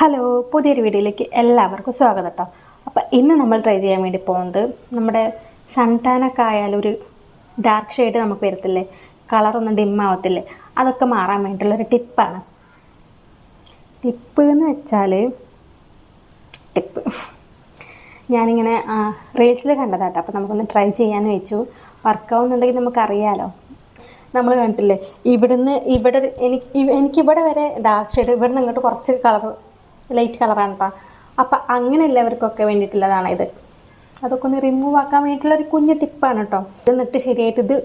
Hello പുതിയൊരു വീഡിയോയിലേക്ക് എല്ലാവർക്കും സ്വാഗതം കേട്ടോ. അപ്പോൾ ഇന്ന് നമ്മൾ ട്രൈ ചെയ്യാൻ വേണ്ടി പോകുന്നത് നമ്മുടെ സൺടാനൊക്കെ ഒരു ഡാർക്ക് ഷെയ്ഡ് നമുക്ക് വരത്തില്ലേ? കളറൊന്നും ഡിം ആവത്തില്ലേ? അതൊക്കെ മാറാൻ വേണ്ടിയിട്ടുള്ളൊരു ടിപ്പാണ്. ടിപ്പ് എന്ന് വെച്ചാൽ ടിപ്പ്. ഞാനിങ്ങനെ റീൽസിൽ കണ്ടതാട്ടോ അപ്പോൾ നമുക്കൊന്ന് ട്രൈ ചെയ്യാമെന്ന് വെച്ചു. വർക്കാവുന്നുണ്ടെങ്കിൽ നമുക്കറിയാലോ. നമ്മൾ കണ്ടിട്ടില്ലേ? ഇവിടുന്ന് ഇവിടെ എനിക്ക് എനിക്കിവിടെ വരെ ഡാർക്ക് ഷെയ്ഡ് ഇവിടെ നിന്ന് ഇങ്ങോട്ട് കുറച്ച് കളർ ലൈറ്റ് കളറാണ് കേട്ടോ അപ്പം അങ്ങനെയുള്ളവർക്കൊക്കെ വേണ്ടിയിട്ടുള്ളതാണ് ഇത്. അതൊക്കെ ഒന്ന് റിമൂവ് ആക്കാൻ വേണ്ടിയിട്ടുള്ള ഒരു കുഞ്ഞു ടിപ്പാണ് കേട്ടോ എന്നിട്ട് ശരിയായിട്ട് ഇത്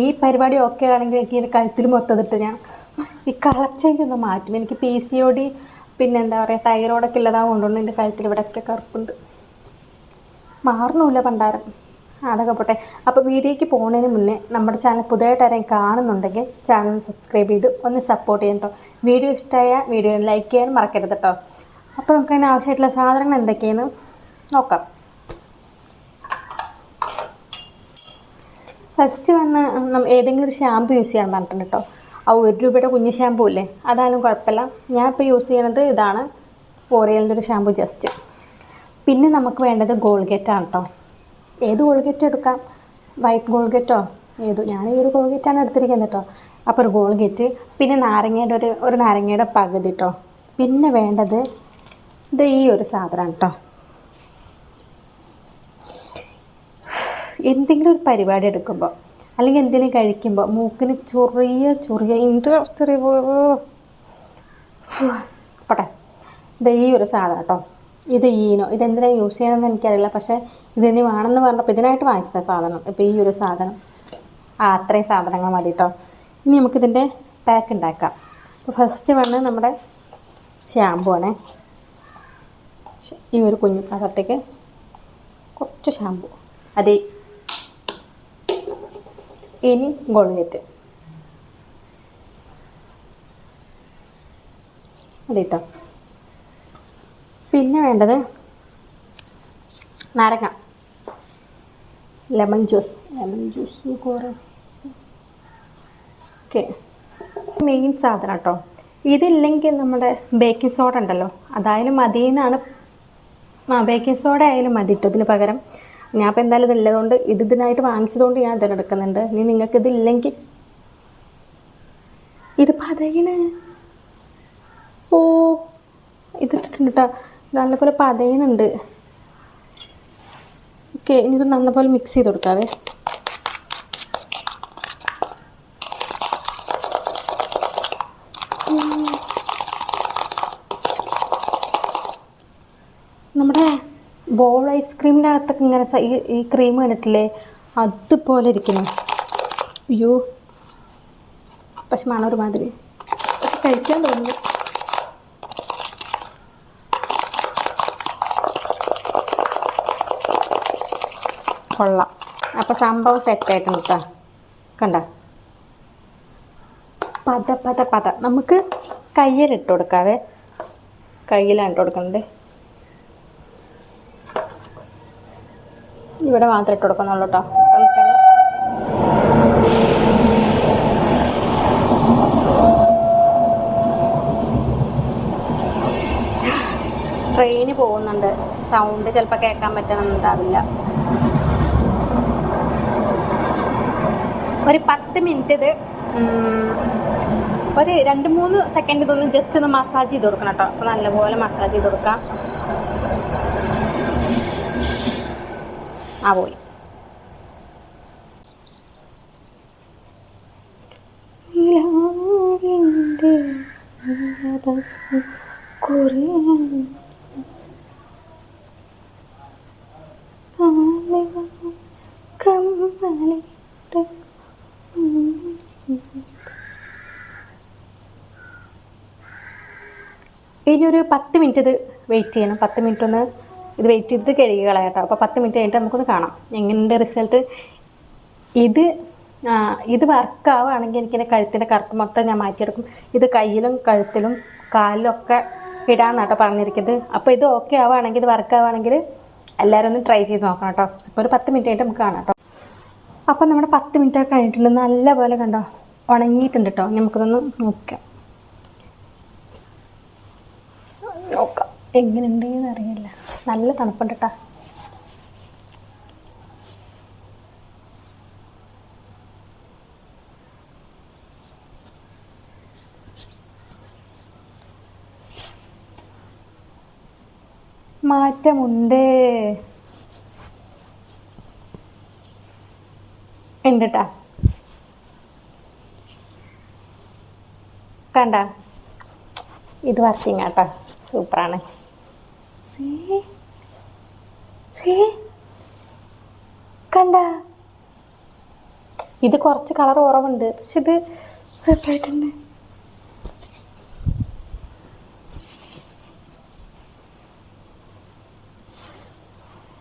ഈ പരിപാടി ഓക്കെ ആണെങ്കിൽ എനിക്ക് ഇതിന്റെ കഴുത്തിൽ മൊത്തത്തിട്ട് ഞാൻ ഈ കളർ ചേഞ്ച് ഒന്ന് മാറ്റും. എനിക്ക് പി സി ഒ ഡി പിന്നെ എന്താ പറയുക തൈറോയിഡൊക്കെ ഉള്ളതാകൊണ്ടുകൊണ്ട് എന്റെ കഴുത്തിൽ ഇവിടെയൊക്കെ കറുപ്പുണ്ട്. മാറണമില്ല പണ്ടാരം. അതൊക്കെ പോട്ടെ. അപ്പോൾ വീഡിയോയ്ക്ക് പോകുന്നതിന് മുന്നേ നമ്മുടെ ചാനൽ പുതിയതായിട്ട് ആരെയും കാണുന്നുണ്ടെങ്കിൽ ചാനൽ സബ്സ്ക്രൈബ് ചെയ്ത് ഒന്ന് സപ്പോർട്ട് ചെയ്യാം കേട്ടോ വീഡിയോ ഇഷ്ടമായ വീഡിയോ ലൈക്ക് ചെയ്യാൻ മറക്കരുത് കേട്ടോ അപ്പോൾ നമുക്ക് അതിന് ആവശ്യമായിട്ടുള്ള സാധനങ്ങൾ എന്തൊക്കെയെന്ന് നോക്കാം. ഫസ്റ്റ് വന്ന് ഏതെങ്കിലും ഒരു ഷാമ്പു യൂസ് ചെയ്യാൻ പറഞ്ഞിട്ടുണ്ട് കേട്ടോ ആ ഒരു രൂപയുടെ കുഞ്ഞു ഷാമ്പു ഇല്ലേ? അതായാലും കുഴപ്പമില്ല. ഞാൻ ഇപ്പോൾ യൂസ് ചെയ്യണത് ഇതാണ്. ഓറിയലിന്റെ ഒരു ഷാമ്പു ജസ്റ്റ് പിന്നെ നമുക്ക് വേണ്ടത് ഗോൾഗേറ്റാണ് കേട്ടോ ഏത് ഗോൾഗേറ്റ് എടുക്കാം? വൈറ്റ് ഗോൾഗേറ്റോ ഏത്? ഞാൻ ഈ ഒരു ഗോൾഗേറ്റാണ് എടുത്തിരിക്കുന്നത് കേട്ടോ അപ്പോൾ ഒരു ഗോൾഗേറ്റ് പിന്നെ നാരങ്ങയുടെ ഒരു ഒരു നാരങ്ങയുടെ പകുതി കേട്ടോ പിന്നെ വേണ്ടത് ഇത് ഈ ഒരു സാധനം കേട്ടോ എന്തെങ്കിലും ഒരു പരിപാടി എടുക്കുമ്പോൾ അല്ലെങ്കിൽ എന്തെങ്കിലും കഴിക്കുമ്പോൾ മൂക്കിന് ചെറിയ ചെറിയ ഇൻട്രസ്റ്റ് ചെറിയ പോട്ടെ. ഇത് ഈ ഒരു സാധനം കേട്ടോ ഇത് ഈനോ ഇതെന്തിനാണ് യൂസ് ചെയ്യണമെന്ന് എനിക്കറിയില്ല. പക്ഷേ ഇതിനി വേണമെന്ന് പറഞ്ഞപ്പോൾ ഇതിനായിട്ട് വാങ്ങിച്ചത് സാധനം. ഇപ്പോൾ ഈ ഒരു സാധനം. ആ അത്രയും സാധനങ്ങൾ മതി കേട്ടോ ഇനി നമുക്കിതിന്റെ പാക്ക് ഉണ്ടാക്കാം. അപ്പോൾ ഫസ്റ്റ് വേണം നമ്മുടെ ഷാമ്പു ആണ്. ഈ ഒരു കുഞ്ഞു പാത്രത്തേക്ക് കുറച്ച് ഷാമ്പു അതെ ഇനി ഗോൾഗേറ്റ് അതിട്ടോ പിന്നെ വേണ്ടത് നാരങ്ങ. ലെമൺ ജ്യൂസ് ലെമൺ ജ്യൂസ് കുറച്ച്. ഓക്കെ മെയിൻ സാധനം കേട്ടോ. ഇതില്ലെങ്കിൽ നമ്മുടെ ബേക്കിംഗ് സോഡ ഉണ്ടല്ലോ. അതായാലും മതി എന്നാണ് ആ ബേക്കിംഗ് സോഡ ആയാലും മതി കേട്ടോ ഇതിന് പകരം. ഞാൻ ഇപ്പോൾ എന്തായാലും ഇതില്ലതുകൊണ്ട് ഇത് ഇതിനായിട്ട് വാങ്ങിച്ചതുകൊണ്ട് ഞാൻ തിരഞ്ഞെടുക്കുന്നുണ്ട് ഇനി നിങ്ങൾക്ക് ഇതില്ലെങ്കിൽ ഇത് പതയണ്. ഓ ഇതിട്ടിട്ടുണ്ട് കേട്ടോ നല്ലപോലെ പതയുന്നുണ്ട്. ഓക്കെ ഇനി നല്ലപോലെ മിക്സ് ചെയ്ത് കൊടുക്കാവേ. നമ്മുടെ ബോൾ ഐസ്ക്രീമിന്റെ അകത്തൊക്കെ ഇങ്ങനെ ഈ ക്രീം കണ്ടിട്ടില്ലേ? അതുപോലെ ഇരിക്കുന്നു. അയ്യോ. പക്ഷെ മണം ഒരുമാതിരി. പക്ഷെ കഴിക്കാൻ തോന്നുന്നു. കൊള്ളാം. അപ്പോൾ സംഭവം സെറ്റായിട്ടുണ്ട് കേട്ടോ കണ്ട? പത പത പത. നമുക്ക് കയ്യിലിട്ട് കൊടുക്കാവേ. കയ്യിലാണ് ഇട്ട് കൊടുക്കുന്നത് ഇവിടെ മാത്രം ഇട്ട് കൊടുക്കുന്നുള്ളൂ കേട്ടോ ട്രെയിന് പോകുന്നുണ്ട്. സൗണ്ട് ചിലപ്പോൾ കേൾക്കാൻ പറ്റണമെന്നുണ്ടാവില്ല ഒരു പത്ത് മിനിറ്റ് ഇത് ഒരു രണ്ട് മൂന്ന് സെക്കൻഡ് ഇതൊന്ന് ജസ്റ്റ് ഒന്ന് മസാജ് ചെയ്ത് കൊടുക്കണം കേട്ടോ. അപ്പോൾ നല്ലപോലെ മസാജ് ചെയ്ത് കൊടുക്കാം. ആ പോയി. കമ്മലിട്ട് ഇനി ഒരു പത്ത് മിനിറ്റ് ഇത് വെയിറ്റ് ചെയ്യണം. പത്ത് മിനിറ്റ് ഒന്ന് ഇത് വെയിറ്റ് ചെയ്ത് കഴുകി കളയാട്ടോ അപ്പോൾ പത്ത് മിനിറ്റ് കഴിഞ്ഞിട്ട് നമുക്കൊന്ന് കാണാം. എങ്ങനെയുണ്ട് റിസൾട്ട് ഇത് ഇത് വർക്ക് ആവുകയാണെങ്കിൽ എനിക്കിന്റെ കഴുത്തിന്റെ കറുപ്പ് മൊത്തം ഞാൻ മാറ്റിയെടുക്കും. ഇത് കയ്യിലും കഴുത്തിലും കാലിലും ഒക്കെ ഇടാന്നാട്ടോ പറഞ്ഞിരിക്കുന്നത്. അപ്പോൾ ഇത് ഓക്കെ ആവുകയാണെങ്കിൽ ഇത് വർക്ക് ആവുകയാണെങ്കിൽ എല്ലാവരും ഒന്ന് ട്രൈ ചെയ്ത് നോക്കണം കേട്ടോ. അപ്പോൾ ഒരു പത്ത് മിനിറ്റ് ആയിട്ട് നമുക്ക് കാണാം കേട്ടോ. അപ്പോൾ നമ്മുടെ പത്ത് മിനിറ്റ് ഒക്കെ കഴിഞ്ഞിട്ടുണ്ട് നല്ല പോലെ കണ്ടോ? ഉണങ്ങിയിട്ടുണ്ട് കേട്ടോ നമുക്കിതൊന്ന് നോക്കാം. നോക്കാം. എങ്ങനെയുണ്ടെന്ന് അറിയില്ല. നല്ല തണുപ്പുണ്ട് കേട്ടോ മാറ്റമുണ്ട്. ഉണ്ട് കണ്ട? ഇത് വർക്കിംഗ് ആട്ടോ. സൂപ്പറാണ്? കണ്ട? ഇത് കുറച്ച് കളർ ഉറവുണ്ട് പക്ഷെ ഇത് സെപ്പറേറ്റ് ഉണ്ട്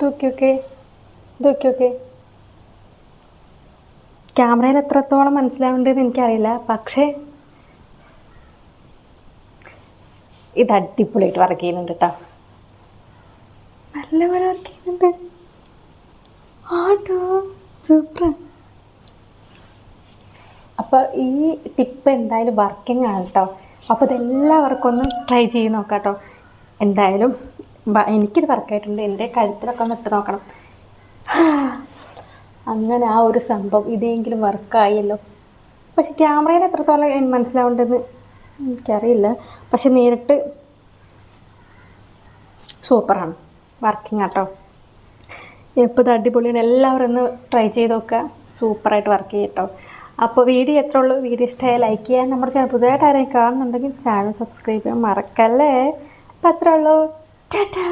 നോക്കി. ഓക്കെ തൂക്കി ഓക്കെ ക്യാമറയിൽ എത്രത്തോളം മനസ്സിലാവുന്നുണ്ടെന്ന് എനിക്കറിയില്ല. പക്ഷേ ഇത് അടിപൊളിയായിട്ട് വർക്ക് ചെയ്യുന്നുണ്ട് കേട്ടോ നല്ലപോലെ വർക്ക് ചെയ്യുന്നുണ്ട്. ആട്ടോ സൂപ്പർ അപ്പോൾ ഈ ടിപ്പ് എന്തായാലും വർക്കിംഗ് ആണ് കേട്ടോ അപ്പോൾ ഇതെല്ലാവർക്കും ഒന്ന് ട്രൈ ചെയ്ത് നോക്കാം കേട്ടോ എന്തായാലും എനിക്കിത് വർക്കായിട്ടുണ്ട് എന്റെ കഴുത്തിലൊക്കെ ഒന്ന് ഇട്ട് നോക്കണം. അങ്ങനെ ആ ഒരു സംഭവം ഇതെങ്കിലും വർക്കായല്ലോ. പക്ഷെ ക്യാമറയിൽ എത്രത്തോളം മനസ്സിലാവേണ്ടതെന്ന് എനിക്കറിയില്ല. പക്ഷെ നേരിട്ട് സൂപ്പറാണ്. വർക്കിംഗ് ആട്ടോ. എപ്പോൾ അടിപൊളിയാണ്. എല്ലാവരും ഒന്ന് ട്രൈ ചെയ്ത് നോക്കുക. സൂപ്പറായിട്ട് വർക്ക് ചെയ്യട്ടോ അപ്പോൾ വീഡിയോ എത്ര ഉള്ളൂ. വീഡിയോ ഇഷ്ടമായ ലൈക്ക് ചെയ്യാൻ നമ്മുടെ ചാനൽ പുതിയതായിട്ട് ആരെയും കാണുന്നുണ്ടെങ്കിൽ ചാനൽ സബ്സ്ക്രൈബ് ചെയ്യാൻ മറക്കല്ലേ. അപ്പോൾ അത്രേ ഉള്ളൂ. ടാറ്റാ.